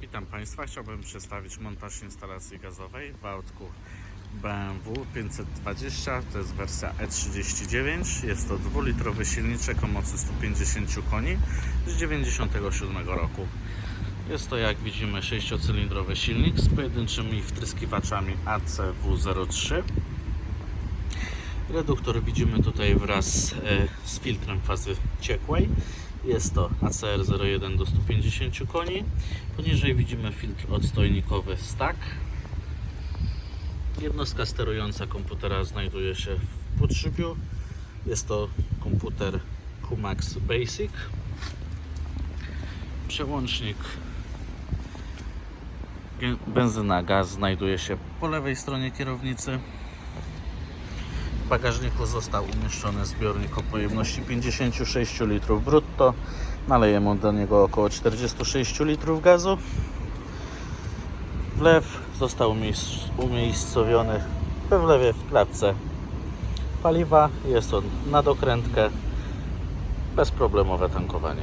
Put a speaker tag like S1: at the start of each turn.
S1: Witam Państwa. Chciałbym przedstawić montaż instalacji gazowej w autku BMW 520. To jest wersja E39. Jest to dwulitrowy silniczek o mocy 150 koni z 97 roku. Jest to jak widzimy sześciocylindrowy silnik z pojedynczymi wtryskiwaczami ACW03. Reduktor widzimy tutaj wraz e, z filtrem fazy ciekłej. Jest to ACR 01 do 150 koni. Poniżej widzimy filtr odstojnikowy STAC. Jednostka sterująca komputera znajduje się w podszybiu. Jest to komputer Kumax Basic. Przełącznik benzyna gaz znajduje się po lewej stronie kierownicy. Bagażniku został umieszczony zbiornik o pojemności 56 litrów brutto. Nalejemy do niego około 46 litrów gazu. Wlew został umiejs- umiejscowiony we wlewie w klatce paliwa. Jest on na dokrętkę. Bezproblemowe tankowanie.